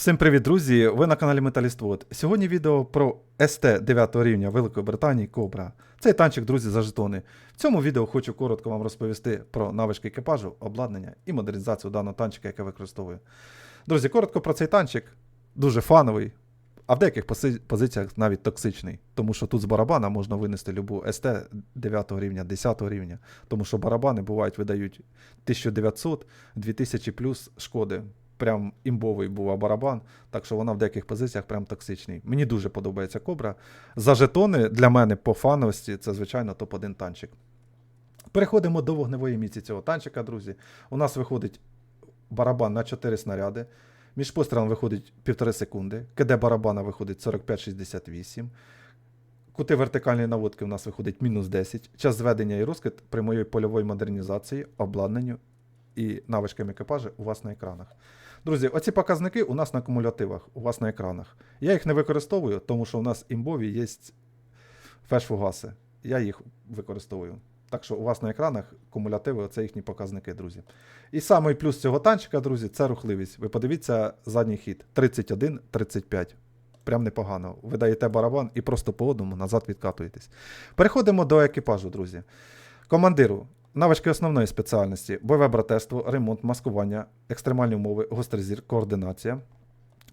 Всім привіт, друзі! Ви на каналі Металіствод. Сьогодні відео про СТ 9 рівня Великої Британії Кобра. Цей танчик, друзі, за жетони. В цьому відео хочу коротко вам розповісти про навички екіпажу, обладнання і модернізацію даного танчика, який використовую. Друзі, коротко про цей танчик. Дуже фановий, а в деяких позиціях навіть токсичний. Тому що тут з барабана можна винести любу СТ 9 рівня, 10 рівня. Тому що барабани бувають видають 1900, 2000 плюс шкоди. Прям імбовий був барабан, так що вона в деяких позиціях прям токсичний. Мені дуже подобається кобра. За жетони для мене по фановості це, звичайно, топ-1 танчик. Переходимо до вогневої міці цього танчика, друзі. У нас виходить барабан на 4 снаряди. Між пострілом виходить 1,5 секунди. КД барабана виходить 45-68. Кути вертикальної наводки у нас виходить мінус 10. Час зведення і розкид прямої польової модернізації, обладнанню і навичками екіпажу у вас на екранах. Друзі, оці показники у нас на кумулятивах, у вас на екранах. Я їх не використовую, тому що у нас імбові є феш-фугаси. Я їх використовую. Так що у вас на екранах кумулятиви це їхні показники, друзі. І самий плюс цього танчика, друзі, це рухливість. Ви подивіться задній хід 31-35. Прям непогано. Ви даєте барабан і просто по одному назад відкатуєтесь. Переходимо до екіпажу, друзі. Командиру. Навички основної спеціальності: бойове братерство, ремонт, маскування, екстремальні умови, гострий зір, координація.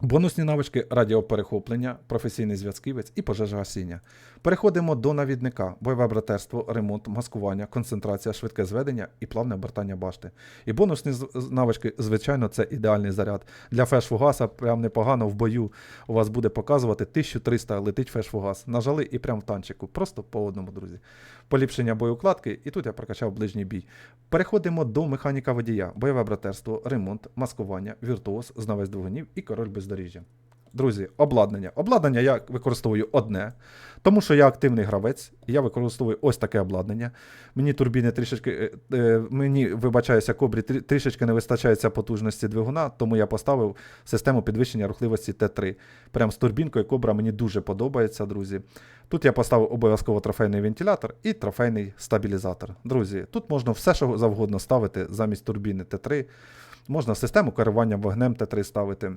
Бонусні навички радіоперехоплення, професійний зв'язківець і пожежогасіння. Переходимо до навідника: бойове братерство, ремонт, маскування, концентрація, швидке зведення і плавне обертання башти. І бонусні навички, звичайно, це ідеальний заряд. Для феш-фугаса прям непогано в бою у вас буде показувати 1300 летить феш-фугас. Нажали і прям в танчику. Просто по одному, друзі. Поліпшення боєукладки, і тут я прокачав ближній бій. Переходимо до механіка водія, бойове братерство, ремонт, маскування, віртуоз, знавець двигунів і король бездоріжжя. Друзі, обладнання. Обладнання я використовую одне, тому що я активний гравець, і я використовую ось таке обладнання. Мені турбіни трішечки, е, е, мені, вибачаюся, кобрі трішечки не вистачається потужності двигуна, тому я поставив систему підвищення рухливості Т3. Прям з турбінкою кобра мені дуже подобається, друзі. Тут я поставив обов'язково трофейний вентилятор і трофейний стабілізатор. Друзі, тут можна все, що завгодно ставити замість турбіни Т3. Можна систему керування вогнем Т3 ставити.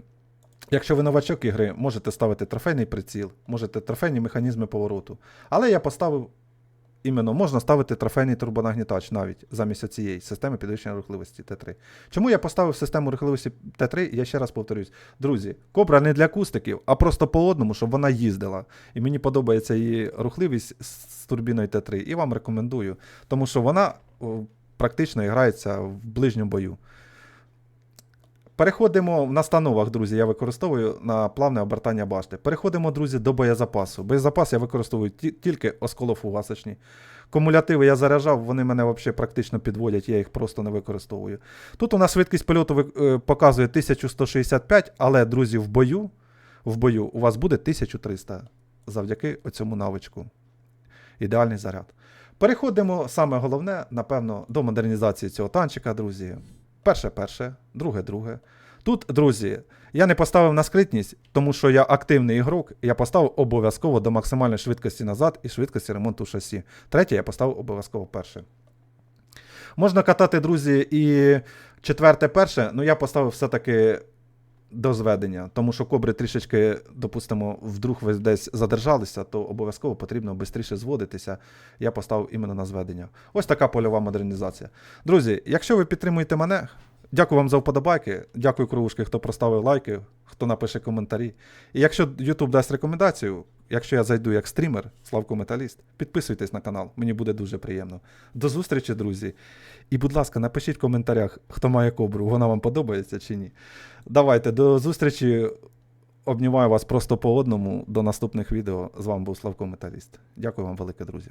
Якщо ви новачок ігри, можете ставити трофейний приціл, можете трофейні механізми повороту. Але я поставив іменно, можна ставити трофейний турбонагнітач навіть замість цієї системи підвищення рухливості Т3. Чому я поставив систему рухливості Т3? Я ще раз повторюсь. Друзі, кобра не для кустиків, а просто по одному, щоб вона їздила. І мені подобається її рухливість з турбіною Т3. І вам рекомендую, тому що вона практично грається в ближньому бою. Переходимо в настановах, друзі, я використовую на плавне обертання башти. Переходимо, друзі, до боєзапасу. Боєзапас я використовую тільки осколофугасочні. Кумулятиви я заряджав, вони мене взагалі практично підводять, я їх просто не використовую. Тут у нас швидкість польоту е, показує 1165, але, друзі, в бою, в бою у вас буде 1300 завдяки оцьому навичку. Ідеальний заряд. Переходимо, саме головне, напевно, до модернізації цього танчика, друзі. Перше, перше, друге, друге. Тут, друзі, я не поставив на скритність, тому що я активний ігрок, я поставив обов'язково до максимальної швидкості назад і швидкості ремонту шасі. Третє я поставив обов'язково перше. Можна катати, друзі, і четверте, перше, ну я поставив все-таки до зведення, тому що кобри трішечки, допустимо, вдруг ви десь задержалися, то обов'язково потрібно швидше зводитися. Я поставив іменно на зведення. Ось така польова модернізація. Друзі, якщо ви підтримуєте мене, дякую вам за вподобайки, дякую кровушки, хто проставив лайки, хто напише коментарі. І якщо YouTube дасть рекомендацію, якщо я зайду як стрімер, Славко Металіст, підписуйтесь на канал, мені буде дуже приємно. До зустрічі, друзі. І, будь ласка, напишіть в коментарях, хто має кобру, вона вам подобається чи ні. Давайте, до зустрічі. Обнімаю вас просто по одному. До наступних відео. З вами був Славко Металіст. Дякую вам велике, друзі.